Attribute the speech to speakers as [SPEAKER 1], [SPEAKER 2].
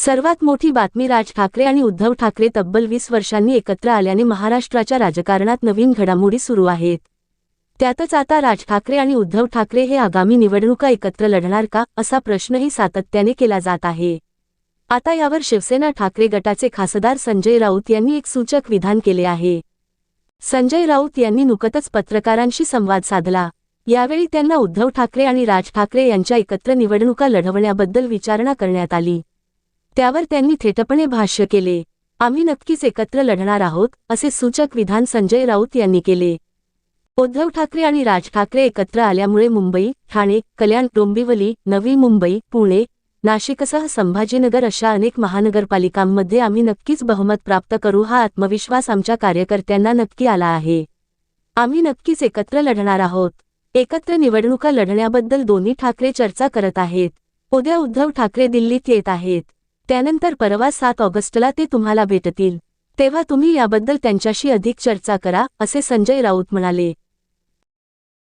[SPEAKER 1] सर्वात मोठी बातमी राज ठाकरे आणि उद्धव ठाकरे तब्बल वीस वर्षांनी एकत्र आल्याने महाराष्ट्राच्या राजकारणात नवीन घडामोडी सुरू आहेत. त्यातच आता राज ठाकरे आणि उद्धव ठाकरे हे आगामी निवडणुका एकत्र लढणार का असा प्रश्नही सातत्याने केला जात आहे. आता यावर शिवसेना ठाकरे गटाचे खासदार संजय राऊत यांनी एक सूचक विधान केले आहे. संजय राऊत यांनी नुकतच पत्रकारांशी संवाद साधला. यावेळी त्यांना उद्धव ठाकरे आणि राज ठाकरे यांच्या एकत्र निवडणुका लढवण्याबद्दल विचारणा करण्यात आली. त्यावर त्यांनी थेटपणे भाष्य केले. आम्ही नक्कीच एकत्र लढणार आहोत असे सूचक विधान संजय राऊत यांनी केले. उद्धव ठाकरे आणि राज ठाकरे एकत्र आल्यामुळे मुंबई ठाणे कल्याण डोंबिवली नवी मुंबई पुणे नाशिकसह संभाजीनगर अशा अनेक महानगरपालिकांमध्ये आम्ही नक्कीच बहुमत प्राप्त करू हा आत्मविश्वास आमच्या कार्यकर्त्यांना नक्की आला आहे. आम्ही नक्कीच एकत्र लढणार आहोत. एकत्र निवडणुका लढण्याबद्दल दोन्ही ठाकरे चर्चा करत आहेत. उद्या उद्धव ठाकरे दिल्लीत येत आहेत. त्यानंतर परवा सात ऑगस्टला ते तुम्हाला भेटतील. तेव्हा तुम्ही याबद्दल त्यांच्याशी अधिक चर्चा करा असे संजय राऊत म्हणाले.